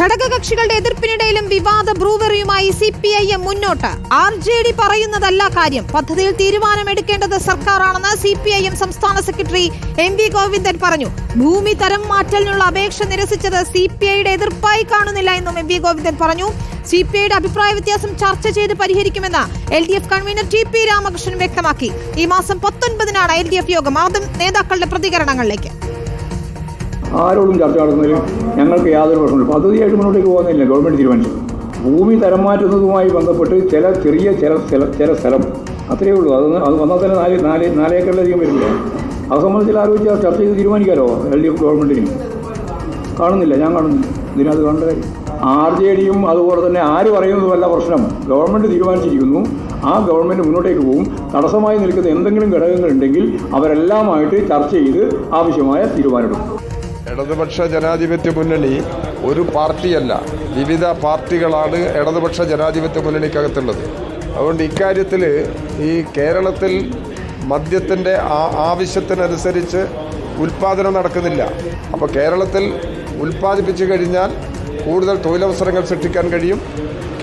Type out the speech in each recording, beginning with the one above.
ഘടകകക്ഷികളുടെ എതിർപ്പിനിടയിലും വിവാദ ബ്രൂവറിയുമായി സി പി ഐ എം മുന്നോട്ട്. ആർ ജെ ഡി പറയുന്നതല്ല കാര്യം. പദ്ധതിയിൽ തീരുമാനമെടുക്കേണ്ടത് സർക്കാരാണെന്ന് സി പി ഐ എം സംസ്ഥാന സെക്രട്ടറി എം വി ഗോവിന്ദൻ പറഞ്ഞു. ഭൂമി തരം മാറ്റലിനുള്ള അപേക്ഷ നിരസിച്ചത് സി പി ഐയുടെ എതിർപ്പായി കാണുന്നില്ല എന്നും എം വി ഗോവിന്ദൻ പറഞ്ഞു. സി പി ഐയുടെ അഭിപ്രായ വ്യത്യാസം ചർച്ച ചെയ്ത് പരിഹരിക്കുമെന്ന് L D F convener T P Ramakrishnan വ്യക്തമാക്കി. ഈ മാസം പത്തൊൻപതിനാണ് എൽ ഡി എഫ് യോഗം. ആദ്യം നേതാക്കളുടെ പ്രതികരണങ്ങളിലേക്ക്. ആരോടും ചർച്ച നടത്തുന്നതിൽ ഞങ്ങൾക്ക് യാതൊരു പ്രശ്നമില്ല പദ്ധതിയായിട്ട് മുന്നോട്ടേക്ക് പോകുന്നില്ല ഗവൺമെന്റ് തീരുമാനിച്ചു. ഭൂമി തരം മാറ്റുന്നതുമായി ബന്ധപ്പെട്ട് ചില ചെറിയ ചില ചില ചില സ്ഥലം. അത്രയേ ഉള്ളൂ. അത് അത് വന്നാൽ തന്നെ നാല് നാല് നാലേക്കറിലധികം വരില്ല അത് സംബന്ധിച്ച് ആലോചിച്ച് ചർച്ച ചെയ്ത് തീരുമാനിക്കാമല്ലോ എൽ ഡി എഫ് ഗവൺമെന്റിന് കാണുന്നില്ല. ഞാൻ കാണുന്നില്ല. ഇതിനകത്ത് കാണേണ്ട കാര്യം. ആർ ജെ ഡിയും അതുപോലെ തന്നെ ആര് പറയുന്നതുമല്ല പ്രശ്നം. ഗവൺമെന്റ് തീരുമാനിച്ചിരിക്കുന്നു. ആ ഗവൺമെന്റ് മുന്നോട്ടേക്ക് പോകും. തടസ്സമായി നിൽക്കുന്ന എന്തെങ്കിലും ഘടകങ്ങളുണ്ടെങ്കിൽ അവരെല്ലാമായിട്ട് ചർച്ച ചെയ്ത് ആവശ്യമായ തീരുമാനമെടുക്കും. ഇടതുപക്ഷ ജനാധിപത്യ മുന്നണി ഒരു പാർട്ടിയല്ല. വിവിധ പാർട്ടികളാണ് ഇടതുപക്ഷ ജനാധിപത്യ മുന്നണിക്കകത്തുള്ളത്. അതുകൊണ്ട് ഇക്കാര്യത്തിൽ ഈ കേരളത്തിൽ മദ്യത്തിന്റെ ആവശ്യത്തിനനുസരിച്ച് ഉൽപ്പാദനം നടക്കുന്നില്ല. അപ്പോൾ കേരളത്തിൽ ഉൽപ്പാദിപ്പിച്ചു കഴിഞ്ഞാൽ കൂടുതൽ തൊഴിലവസരങ്ങൾ സൃഷ്ടിക്കാൻ കഴിയും.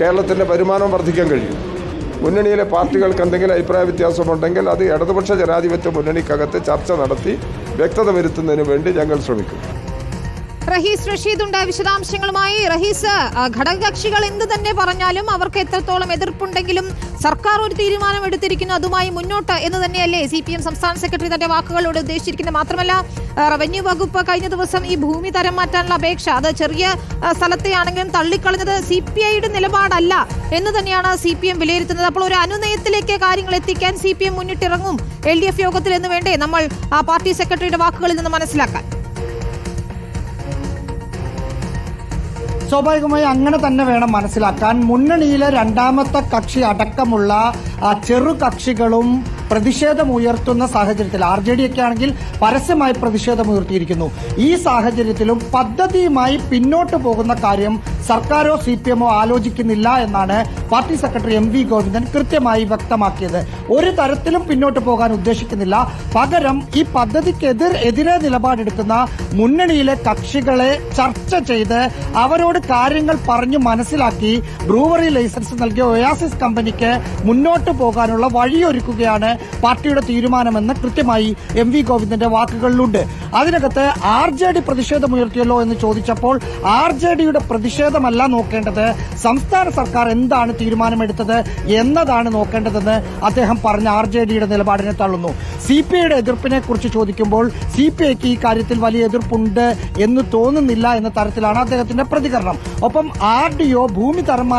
കേരളത്തിന്റെ വരുമാനം വർദ്ധിക്കാൻ കഴിയും. മുന്നണിയിലെ പാർട്ടികൾക്ക് എന്തെങ്കിലും അഭിപ്രായ വ്യത്യാസമുണ്ടെങ്കിൽ അത് ഇടതുപക്ഷ ജനാധിപത്യ മുന്നണിക്കകത്ത് ചർച്ച നടത്തി വ്യക്തത വരുത്തുന്നതിന് വേണ്ടി ഞങ്ങൾ ശ്രമിക്കും റഹീസ് റഷീദ് ഉണ്ട് വിശദാംശങ്ങളുമായി റഹീസ് ഘടകകക്ഷികൾ എന്ത് തന്നെ പറഞ്ഞാലും അവർക്ക് എത്രത്തോളം എതിർപ്പുണ്ടെങ്കിലും സർക്കാർ ഒരു തീരുമാനം എടുത്തിരിക്കുന്നു അതുമായി മുന്നോട്ട് എന്ന് തന്നെയല്ലേ സി പി എം സംസ്ഥാന സെക്രട്ടറി തന്റെ വാക്കുകളോട് ഉദ്ദേശിച്ചിരിക്കുന്നത്. മാത്രമല്ല റവന്യൂ വകുപ്പ് കഴിഞ്ഞ ദിവസം ഈ ഭൂമി തരം മാറ്റാനുള്ള അപേക്ഷ അത് ചെറിയ സ്ഥലത്തെയാണെങ്കിലും തള്ളിക്കളഞ്ഞത് സി പി ഐയുടെ നിലപാടല്ല എന്ന് തന്നെയാണ് സി പി എം വിലയിരുത്തുന്നത്. അപ്പോൾ ഒരു അനുനയത്തിലേക്ക് കാര്യങ്ങൾ എത്തിക്കാൻ സി പി എം മുന്നിട്ടിറങ്ങും. എൽ ഡി എഫ് യോഗത്തിൽ എന്ന് വേണ്ടേ നമ്മൾ പാർട്ടി സെക്രട്ടറിയുടെ വാക്കുകളിൽ നിന്ന് മനസ്സിലാക്കാൻ? സ്വാഭാവികമായി അങ്ങനെ തന്നെ വേണം മനസ്സിലാക്കാൻ. മുന്നണിയിലെ രണ്ടാമത്തെ കക്ഷി അടക്കമുള്ള ചെറു കക്ഷികളും പ്രതിഷേധമുയർത്തുന്ന സാഹചര്യത്തിൽ ആർ ജെ ഡി ഒക്കെ ആണെങ്കിൽ പരസ്യമായി പ്രതിഷേധമുയർത്തിയിരിക്കുന്നു ഈ സാഹചര്യത്തിലും പദ്ധതിയുമായി പിന്നോട്ട് പോകുന്ന കാര്യം സർക്കാരോ സി പി എമ്മോ ആലോചിക്കുന്നില്ല എന്നാണ് party secretary M V Govindan കൃത്യമായി വ്യക്തമാക്കിയത്. ഒരു തരത്തിലും പിന്നോട്ട് പോകാൻ ഉദ്ദേശിക്കുന്നില്ല. പകരം ഈ പദ്ധതിക്കെതിർ എതിരെ നിലപാടെടുക്കുന്ന മുന്നണിയിലെ കക്ഷികളെ ചർച്ച ചെയ്ത് അവരോട് കാര്യങ്ങൾ പറഞ്ഞു മനസ്സിലാക്കി ബ്രൂവറി ലൈസൻസ് നൽകിയ ഒയാസിസ് കമ്പനിക്ക് മുന്നോട്ട് പോകാനുള്ള വഴിയൊരുക്കുകയാണ് പാർട്ടിയുടെ തീരുമാനമെന്ന് കൃത്യമായി എം വി ഗോവിന്ദന്റെ വാക്കുകളിലുണ്ട്. അതിനകത്ത് ആർ ജെ ഡി പ്രതിഷേധമുയർത്തിയല്ലോ എന്ന് ചോദിച്ചപ്പോൾ ആർ ജെ ഡിയുടെ പ്രതിഷേധമല്ല നോക്കേണ്ടത്. സംസ്ഥാന സർക്കാർ എന്താണ് തീരുമാനമെടുത്തത് എന്നതാണ് നോക്കേണ്ടതെന്ന് അദ്ദേഹം പറഞ്ഞ ആർ ജെ ഡിയുടെ നിലപാടിനെ തള്ളുന്നു. സി പി ഐയുടെ എതിർപ്പിനെ കുറിച്ച് ചോദിക്കുമ്പോൾ സി പി ഐക്ക് ഈ കാര്യത്തിൽ വലിയ എതിർപ്പുണ്ട് എന്ന് തോന്നുന്നില്ല എന്ന തരത്തിലാണ് അദ്ദേഹത്തിന്റെ പ്രതികരണം. ഒപ്പം ആർ ഡി ഒ ഭൂമി തരം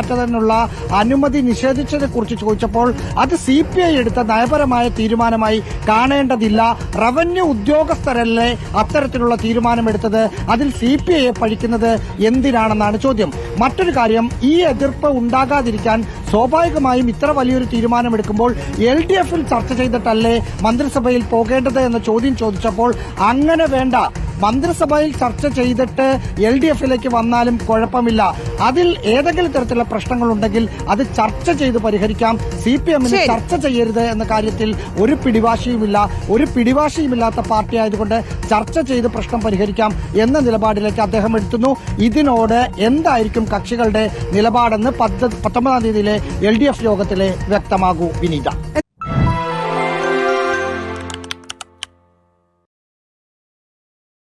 അനുമതി നിഷേധിച്ചതിനെ കുറിച്ച് ചോദിച്ചപ്പോൾ അത് സി പി ഐ എടുത്ത നയപരമായ തീരുമാനമായി കാണേണ്ടതില്ല. റവന്യൂ ഉദ്യോഗസ്ഥരല്ലേ അത്തരത്തിലുള്ള തീരുമാനമെടുത്തത്? അതിൽ സി പി ഐയെ പഴിക്കുന്നത് എന്തിനാണെന്നാണ് ചോദ്യം. മറ്റൊരു കാര്യം ഈ എതിർപ്പ് ഉണ്ടാകാതിരിക്കാൻ സ്വാഭാവികമായും ഇത്ര വലിയൊരു തീരുമാനമെടുക്കുമ്പോൾ എൽ ഡി എഫിൽ ചർച്ച ചെയ്തിട്ടല്ലേ മന്ത്രിസഭയിൽ പോകേണ്ടത് എന്ന ചോദ്യം ചോദിച്ചപ്പോൾ അങ്ങനെ വേണ്ട. മന്ത്രിസഭയിൽ ചർച്ച ചെയ്തിട്ട് എൽ ഡി എഫിലേക്ക് വന്നാലും കുഴപ്പമില്ല. അതിൽ ഏതെങ്കിലും തരത്തിലുള്ള പ്രശ്നങ്ങളുണ്ടെങ്കിൽ അത് ചർച്ച ചെയ്ത് പരിഹരിക്കാം. സി പി എമ്മിന് ചർച്ച ചെയ്യരുത് എന്ന കാര്യത്തിൽ ഒരു പിടിവാശിയുമില്ല. ഒരു പിടിവാശിയുമില്ലാത്ത പാർട്ടി ആയതുകൊണ്ട് ചർച്ച ചെയ്ത് പ്രശ്നം പരിഹരിക്കാം എന്ന നിലപാടിലേക്ക് അദ്ദേഹം എടുത്തുന്നു ഇതിനോട് എന്തായിരിക്കും കക്ഷികളുടെ നിലപാടെന്ന് പത്ത് പത്തൊമ്പതാം തീയതിയിലെ എൽ ഡി എഫ് യോഗത്തിലെ വ്യക്തമാകൂ വിനീത.